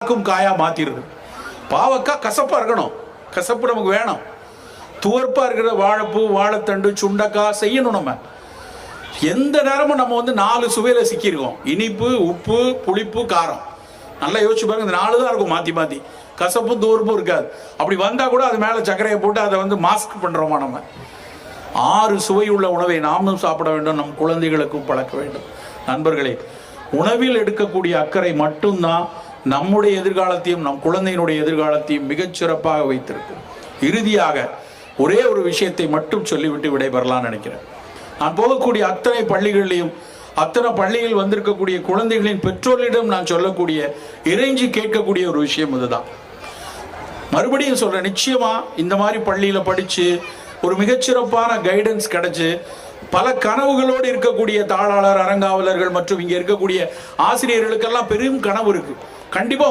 காக்கும் காயா மாத்திருது. பாவக்காய் கசப்பா இருக்கணும். கசப்பு நமக்கு வேணும். துவர்ப்பா இருக்கிற வாழைப்பூ வாழைத்தண்டு சுண்டக்காய் செய்யணும் நம்ம. எந்த நேரமும் நம்ம வந்து நாலு சுவையில சிக்கியிருக்கோம். இனிப்பு உப்பு புளிப்பு காரம். நல்லா யோசிச்சு பாருங்க இந்த நாலு தான் இருக்கும் மாத்தி மாத்தி. கசப்பும் தூர்ப்பும் இருக்காது. அப்படி வந்தா கூட அது மேல சர்க்கரையை போட்டு அதை வந்து மாஸ்க் பண்றோமா நம்ம? ஆறு சுவையுள்ள உணவை நாமும் சாப்பிட வேண்டும். நம் குழந்தைகளுக்கும் பழக்க வேண்டும். நண்பர்களே உணவில் எடுக்கக்கூடிய அக்கறை மட்டும்தான் நம்முடைய எதிர்காலத்தையும் நம் குழந்தையினுடைய எதிர்காலத்தையும் மிகச் சிறப்பாக வைத்திருக்கும். இறுதியாக ஒரே ஒரு விஷயத்தை மட்டும் சொல்லிவிட்டு விடைபெறலாம்னு நினைக்கிறேன். நான் போகக்கூடிய அத்தனை பள்ளிகளிலையும் அத்தனை பள்ளியில் வந்திருக்கக்கூடிய குழந்தைகளின் பெற்றோர்களிடம் நான் சொல்லக்கூடிய இறைஞ்சி கேட்கக்கூடிய ஒரு விஷயம் இதுதான். மறுபடியும் சொல்கிறேன் நிச்சயமாக இந்த மாதிரி பள்ளியில் படித்து ஒரு மிகச்சிறப்பான கைடன்ஸ் கிடைச்சு பல கனவுகளோடு இருக்கக்கூடிய தாளாளர் அரங்காவலர்கள் மற்றும் இங்க இருக்கக்கூடிய ஆசிரியர்களுக்கெல்லாம் பெரும் கனவு இருக்குது கண்டிப்பா